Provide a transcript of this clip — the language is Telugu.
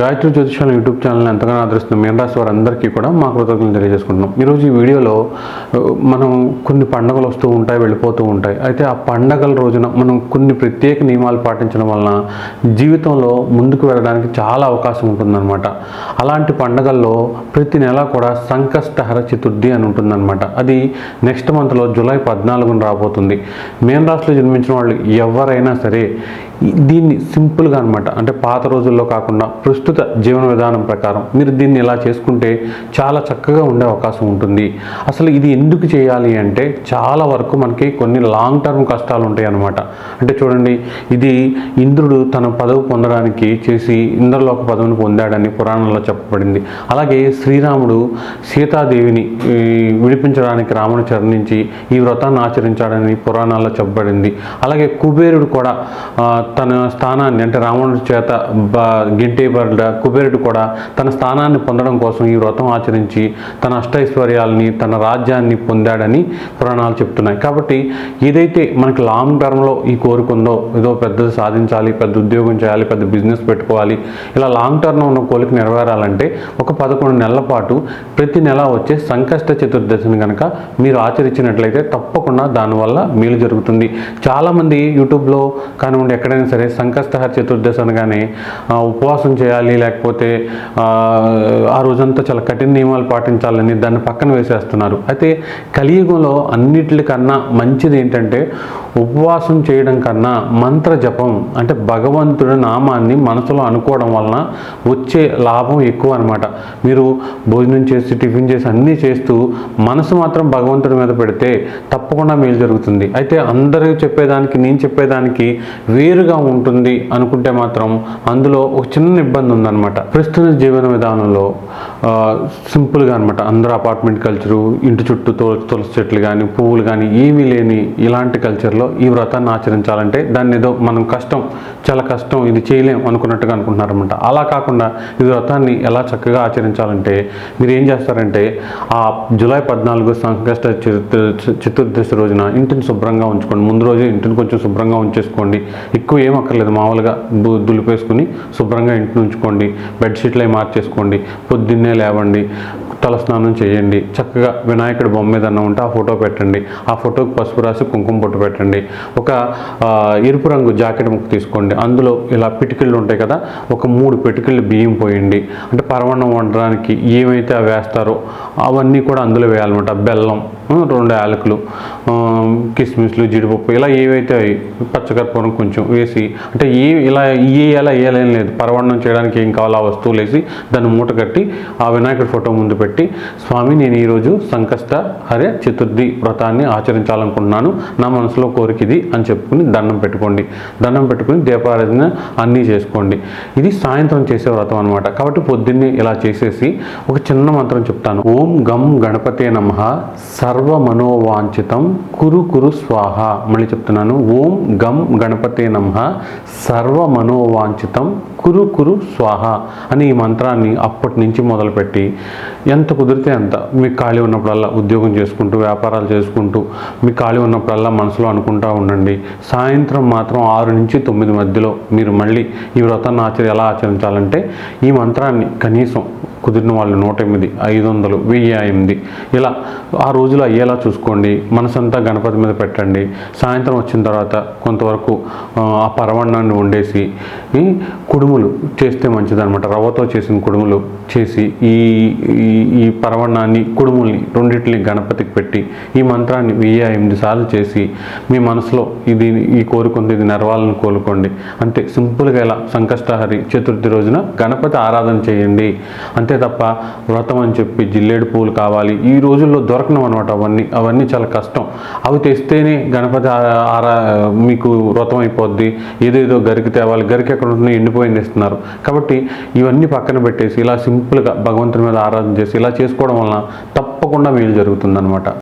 గాయత్రి జ్యోతిషాల యూట్యూబ్ ఛానల్ని ఎంతగానో ఆదరిస్తున్న మీన రాశి వారందరికీ కూడా మా కృతజ్ఞతలు తెలియజేసుకుంటున్నాం. ఈరోజు ఈ వీడియోలో మనం కొన్ని పండుగలు వస్తూ ఉంటాయి వెళ్ళిపోతూ ఉంటాయి. అయితే ఆ పండగల రోజున మనం కొన్ని ప్రత్యేక నియమాలు పాటించడం వలన జీవితంలో ముందుకు వెళ్ళడానికి చాలా అవకాశం ఉంటుందన్నమాట. అలాంటి పండగల్లో ప్రతి నెల కూడా సంకష్టహర చతుర్థి అని ఉంటుందన్నమాట. అది నెక్స్ట్ మంత్లో జూలై పద్నాలుగున రాబోతుంది. మేన్ రాశిలో జన్మించిన వాళ్ళు ఎవరైనా సరే దీన్ని సింపుల్గా అనమాట అంటే పాత రోజుల్లో కాకుండా ప్రస్తుత ప్రస్తుత జీవన విధానం ప్రకారం. మీరు దీన్ని ఇలా చేసుకుంటే చాలా చక్కగా ఉండే అవకాశం ఉంటుంది. అసలు ఇది ఎందుకు చేయాలి అంటే చాలా వరకు మనకి కొన్ని లాంగ్ టర్మ్ కష్టాలు ఉంటాయి అన్నమాట అంటే చూడండి ఇది ఇంద్రుడు తన పదవి పొందడానికి చేసి ఇంద్రలోక పదవిని పొందాడని పురాణంలో చెప్పబడింది. అలాగే శ్రీరాముడు సీతాదేవిని విడిపించడానికి రాముని చరణించి ఈ వ్రతాన్ని ఆచరించాడని పురాణాల్లో చెప్పబడింది. అలాగే కుబేరుడు కూడా తన స్థానాన్ని అంటే రావణుడి చేత బ గింటేబడ్డ కుబేరుడు కూడా తన స్థానాన్ని పొందడం కోసం ఈ వ్రతం ఆచరించి తన అష్టైశ్వర్యాలని తన రాజ్యాన్ని పొందాడని పురాణాలు చెప్తున్నాయి. కాబట్టి ఏదైతే మనకి లాంగ్ టర్మ్లో ఈ కోరిక ఉందో ఏదో పెద్దది సాధించాలి పెద్ద ఉద్యోగం చేయాలి పెద్ద బిజినెస్ పెట్టుకోవాలి ఇలా లాంగ్ టర్మ్ ఉన్న కోరిక నెరవేరాలంటే ఒక పదకొండు నెలల పాటు ప్రతి నెల వచ్చే సంకష్ట చతుర్దశిని కనుక మీరు ఆచరించినట్లయితే తప్పకుండా దానివల్ల మేలు జరుగుతుంది. చాలామంది యూట్యూబ్లో కానివ్వండి ఎక్కడైనా సరే సంకష్టహర చతుర్దశి అనగానే ఉపవాసం చేయాలి లేకపోతే ఆ, ఆ రోజంతా చాలా కఠిన నియమాలు పాటించాలని దాన్ని పక్కన వేసేస్తున్నారు. అయితే కలియుగంలో అన్నిటికన్నా మంచిది ఏంటంటే ఉపవాసం చేయడం కన్నా మంత్ర జపం అంటే భగవంతుడి నామాన్ని మనసులో అనుకోవడం వలన వచ్చే లాభం ఎక్కువ అనమాట మీరు భోజనం చేసి టిఫిన్ చేసి అన్నీ చేస్తూ మనసు మాత్రం భగవంతుడి మీద పెడితే తప్పకుండా మేలు జరుగుతుంది. అయితే అందరూ చెప్పేదానికి నేను చెప్పేదానికి వేరుగా ఉంటుంది అనుకుంటే మాత్రం అందులో ఒక చిన్న ఇబ్బంది ఉందన్నమాట. ప్రస్తుత జీవన విధానంలో సింపుల్గా అనమాట అందరూ అపార్ట్మెంట్ కల్చరు ఇంటి చుట్టూ తుల తులసి చెట్లు కానీ పువ్వులు కానీ ఏమీ లేని ఇలాంటి కల్చర్లో ఈ వ్రతాన్ని ఆచరించాలంటే దాన్ని ఏదో మనం కష్టం చాలా కష్టం ఇది చేయలేం అనుకున్నట్టుగా అనుకుంటున్నారనమాట అలా కాకుండా ఈ వ్రతాన్ని ఎలా చక్కగా ఆచరించాలంటే మీరు ఏం చేస్తారంటే ఆ జూలై పద్నాలుగు సంకష్ట చతుర్దశి రోజున ఇంటిని శుభ్రంగా ఉంచుకోండి. ముందు రోజు ఇంటిని కొంచెం శుభ్రంగా ఉంచేసుకోండి. ఎక్కువ ఏం అక్కర్లేదు. మామూలుగా దు- దులిపేసుకుని శుభ్రంగా ఇంటిని ఉంచుకోండి. బెడ్షీట్లు అవి మార్చేసుకోండి. పొద్దున్నే లేవండి తలస్నానం చేయండి చక్కగా వినాయకుడి బొమ్మ మీద అన్న ఉంటే ఆ ఫోటో పెట్టండి ఆ ఫోటోకి పసుపు రాసి కుంకుమ పొట్టు పెట్టండి ఒక ఎరుపు రంగు జాకెట్ ముక్క తీసుకోండి అందులో ఇలా పిటికిళ్ళు ఉంటాయి కదా ఒక మూడు పిటికిళ్ళు బియ్యం పోయండి అంటే పరవణం వండడానికి ఏమైతే అవి వేస్తారో అవన్నీ కూడా అందులో వేయాలన్నమాట బెల్లం రెండు యాలకులు కిస్మిస్లు జీడిపప్పు ఇలా ఏవైతే పచ్చకర్పూరం కొంచెం వేసి అంటే ఏ ఇలా ఏ ఎలా వేయాలేం లేదు. పరవన్నం చేయడానికి ఏం కావాలో ఆ వస్తువులు వేసి దాన్ని మూట కట్టి ఆ వినాయకుడి ఫోటో ముందు పెట్టి స్వామి నేను ఈరోజు సంకష్ట హరే చతుర్థి వ్రతాన్ని ఆచరించాలనుకుంటున్నాను. నా మనసులో కోరిక ఇది అని చెప్పుకుని దండం పెట్టుకోండి. దండం పెట్టుకుని దీపారాధన అన్నీ చేసుకోండి. ఇది సాయంత్రం చేసే వ్రతం అనమాట కాబట్టి పొద్దున్నే ఇలా చేసేసి ఒక చిన్న మంత్రం చెప్తాను. ఓం గం గణపతే నమ. సర్వ మనోవాంఛితం కురు కురు స్వాహ. మళ్ళీ చెప్తున్నాను. ఓం గం గణపతే నమ. సర్వ మనోవాంఛితం కురు కురు స్వాహ అని ఈ మంత్రాన్ని అప్పటి నుంచి మొదలుపెట్టి ఎంత కుదిరితే అంత మీకు ఖాళీ ఉన్నప్పుడల్లా ఉద్యోగం చేసుకుంటూ వ్యాపారాలు చేసుకుంటూ మీకు ఖాళీ ఉన్నప్పుడల్లా మనసులో అనుకుంటూ ఉండండి. సాయంత్రం మాత్రం ఆరు నుంచి తొమ్మిది మధ్యలో మీరు మళ్ళీ ఈ వ్రతాన్ని ఆచరి ఎలా ఆచరించాలంటే ఈ మంత్రాన్ని కనీసం కుదిరిన వాళ్ళు నూట ఎనిమిది ఐదు వందలు వెయ్యి ఎనిమిది ఇలా ఆ రోజులు అయ్యేలా చూసుకోండి. మనసంతా గణపతి మీద పెట్టండి. సాయంత్రం వచ్చిన తర్వాత కొంతవరకు ఆ, ఆ వండేసి ఈ కుడుములు చేస్తే మంచిదనమాట రవ్వతో చేసిన కుడుములు చేసి ఈ ఈ- ఈ కుడుముల్ని రెండింటిని గణపతికి పెట్టి ఈ మంత్రాన్ని వెయ్యి ఎనిమిది సార్లు చేసి మీ మనసులో ఇది ఈ కోరుకుంది ఇది నెరవాలని కోరుకోండి అంతే సింపుల్గా ఇలా సంకష్టహరి చతుర్థి రోజున గణపతి ఆరాధన చేయండి. అంతే తప్ప వ్రతం అని చెప్పి జిల్లేడు పూలు కావాలి. ఈ రోజుల్లో దొరకనం అనమాట అవన్నీ. అవన్నీ చాలా కష్టం. అవి తెస్తేనే గణపతి ఆరా మీకు వ్రతం అయిపోద్ది. ఏదేదో గరికి తేవాలి. గరికి ఎక్కడ ఉంటున్నాయి? ఎండిపోయింది చేస్తున్నారు. కాబట్టి ఇవన్నీ పక్కన పెట్టేసి ఇలా సింపుల్గా భగవంతుని మీద ఆరాధన చేసి ఇలా చేసుకోవడం వలన తప్పకుండా మేలు జరుగుతుందన్నమాట.